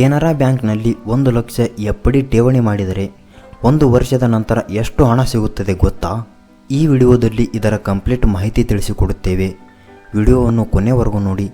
ಕೆನರಾ ಬ್ಯಾಂಕ್ನಲ್ಲಿ ಒಂದು ಲಕ್ಷ ಎಫ್ಡಿ ಠೇವಣಿ ಮಾಡಿದರೆ ಒಂದು ವರ್ಷದ ನಂತರ ಎಷ್ಟು ಹಣ ಸಿಗುತ್ತದೆ ಗೊತ್ತಾ? ಈ ವಿಡಿಯೋದಲ್ಲಿ ಇದರ ಕಂಪ್ಲೀಟ್ ಮಾಹಿತಿ ತಿಳಿಸಿಕೊಡುತ್ತೇವೆ. ವಿಡಿಯೋವನ್ನು ಕೊನೆವರೆಗೂ ನೋಡಿ.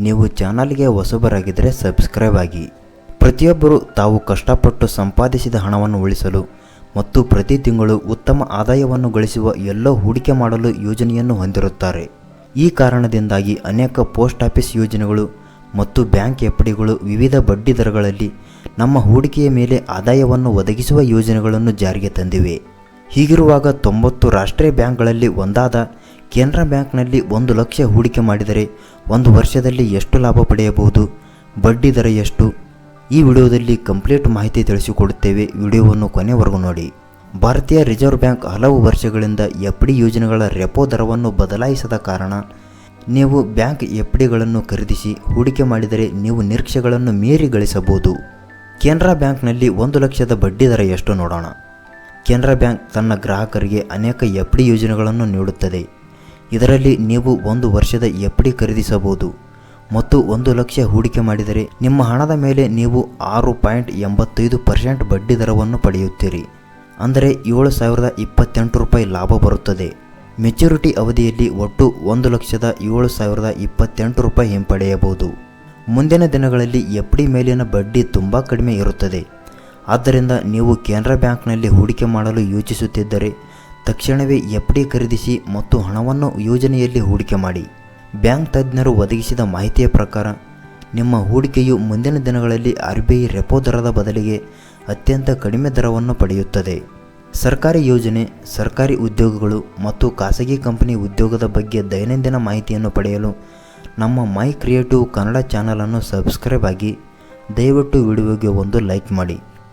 ನೀವು ಚಾನಲ್ಗೆ ಹೊಸಬರಾಗಿದ್ದರೆ ಸಬ್ಸ್ಕ್ರೈಬ್ ಆಗಿ. ಪ್ರತಿಯೊಬ್ಬರು ತಾವು ಕಷ್ಟಪಟ್ಟು ಸಂಪಾದಿಸಿದ ಹಣವನ್ನು ಉಳಿಸಲು ಮತ್ತು ಪ್ರತಿ ತಿಂಗಳು ಉತ್ತಮ ಆದಾಯವನ್ನು ಗಳಿಸುವ ಎಲ್ಲೋ ಹೂಡಿಕೆ ಮಾಡಲು ಯೋಜನೆಯನ್ನು ಹೊಂದಿರುತ್ತಾರೆ. ಈ ಕಾರಣದಿಂದಾಗಿ ಅನೇಕ ಪೋಸ್ಟ್ ಆಫೀಸ್ ಯೋಜನೆಗಳು ಮತ್ತು ಬ್ಯಾಂಕ್ ಎಫ್ಡಿಗಳು ವಿವಿಧ ಬಡ್ಡಿ ದರಗಳಲ್ಲಿ ನಮ್ಮ ಹೂಡಿಕೆಯ ಮೇಲೆ ಆದಾಯವನ್ನು ಒದಗಿಸುವ ಯೋಜನೆಗಳನ್ನು ಜಾರಿಗೆ ತಂದಿವೆ. ಹೀಗಿರುವಾಗ ತೊಂಬತ್ತು ರಾಷ್ಟ್ರೀಯ ಬ್ಯಾಂಕ್ಗಳಲ್ಲಿ ಒಂದಾದ ಕೆನರಾ ಬ್ಯಾಂಕ್ನಲ್ಲಿ ಒಂದು ಲಕ್ಷ ಹೂಡಿಕೆ ಮಾಡಿದರೆ ಒಂದು ವರ್ಷದಲ್ಲಿ ಎಷ್ಟು ಲಾಭ ಪಡೆಯಬಹುದು? ಬಡ್ಡಿ ದರ ಎಷ್ಟು? ಈ ವಿಡಿಯೋದಲ್ಲಿ ಕಂಪ್ಲೀಟ್ ಮಾಹಿತಿ ತಿಳಿಸಿಕೊಡುತ್ತೇವೆ. ವಿಡಿಯೋವನ್ನು ಕೊನೆವರೆಗೂ ನೋಡಿ. ಭಾರತೀಯ ರಿಸರ್ವ್ ಬ್ಯಾಂಕ್ ಹಲವು ವರ್ಷಗಳಿಂದ ಎಫ್ ಡಿ ಯೋಜನೆಗಳ ರೆಪೋ ದರವನ್ನು ಬದಲಾಯಿಸದ ಕಾರಣ ನೀವು ಬ್ಯಾಂಕ್ ಎಫ್ ಡಿಗಳನ್ನು ಖರೀದಿಸಿ ಹೂಡಿಕೆ ಮಾಡಿದರೆ ನೀವು ನಿರೀಕ್ಷೆಗಳನ್ನು ಮೀರಿ ಗಳಿಸಬಹುದು. ಕೆನರಾ ಬ್ಯಾಂಕ್ನಲ್ಲಿ ಒಂದು ಲಕ್ಷದ ಬಡ್ಡಿ ದರ ಎಷ್ಟು ನೋಡೋಣ. ಕೆನರಾ ಬ್ಯಾಂಕ್ ತನ್ನ ಗ್ರಾಹಕರಿಗೆ ಅನೇಕ ಎಫ್ ಡಿ ಯೋಜನೆಗಳನ್ನು ನೀಡುತ್ತದೆ. ಇದರಲ್ಲಿ ನೀವು ಒಂದು ವರ್ಷದ ಎಫ್ ಡಿ ಖರೀದಿಸಬಹುದು. ಮತ್ತು ಒಂದು ಲಕ್ಷ ಹೂಡಿಕೆ ಮಾಡಿದರೆ ನಿಮ್ಮ ಹಣದ ಮೇಲೆ ನೀವು ಆರು ಪಾಯಿಂಟ್ ಎಂಬತ್ತೈದು ಪರ್ಸೆಂಟ್ ಬಡ್ಡಿ ದರವನ್ನು ಪಡೆಯುತ್ತೀರಿ. ಅಂದರೆ ಏಳು ಸಾವಿರದ ಇಪ್ಪತ್ತೆಂಟು ರೂಪಾಯಿ ಲಾಭ ಬರುತ್ತದೆ. ಮೆಚುರಿಟಿ ಅವಧಿಯಲ್ಲಿ ಒಟ್ಟು ಒಂದು ಲಕ್ಷದ ಏಳು ಸಾವಿರದ ಇಪ್ಪತ್ತೆಂಟು ರೂಪಾಯಿ ಹಿಂಪಡೆಯಬಹುದು. ಮುಂದಿನ ದಿನಗಳಲ್ಲಿ ಎಫ್ ಡಿ ಮೇಲಿನ ಬಡ್ಡಿ ತುಂಬ ಕಡಿಮೆ ಇರುತ್ತದೆ. ಆದ್ದರಿಂದ ನೀವು ಕೆನರಾ ಬ್ಯಾಂಕ್ನಲ್ಲಿ ಹೂಡಿಕೆ ಮಾಡಲು ಯೋಚಿಸುತ್ತಿದ್ದರೆ ತಕ್ಷಣವೇ ಎಫ್ ಡಿ ಖರೀದಿಸಿ ಮತ್ತು ಹಣವನ್ನು ಯೋಜನೆಯಲ್ಲಿ ಹೂಡಿಕೆ ಮಾಡಿ. ಬ್ಯಾಂಕ್ ತಜ್ಞರು ಒದಗಿಸಿದ ಮಾಹಿತಿಯ ಪ್ರಕಾರ, ನಿಮ್ಮ ಹೂಡಿಕೆಯು ಮುಂದಿನ ದಿನಗಳಲ್ಲಿ ಆರ್ ಬಿ ಐ ರೆಪೋ ದರದ ಬದಲಿಗೆ ಅತ್ಯಂತ ಕಡಿಮೆ ದರವನ್ನು ಪಡೆಯುತ್ತದೆ. ಸರ್ಕಾರಿ ಯೋಜನೆ, ಸರ್ಕಾರಿ ಉದ್ಯೋಗಗಳು ಮತ್ತು ಖಾಸಗಿ ಕಂಪನಿ ಉದ್ಯೋಗದ ಬಗ್ಗೆ ದೈನಂದಿನ ಮಾಹಿತಿಯನ್ನು ಪಡೆಯಲು ನಮ್ಮ ಮೈ ಕ್ರಿಯೇಟಿವ್ ಕನ್ನಡ ಚಾನಲನ್ನು ಸಬ್ಸ್ಕ್ರೈಬ್ ಆಗಿ ದಯವಿಟ್ಟು ವಿಡಿಯೋಗೆ ಒಂದು ಲೈಕ್ ಮಾಡಿ.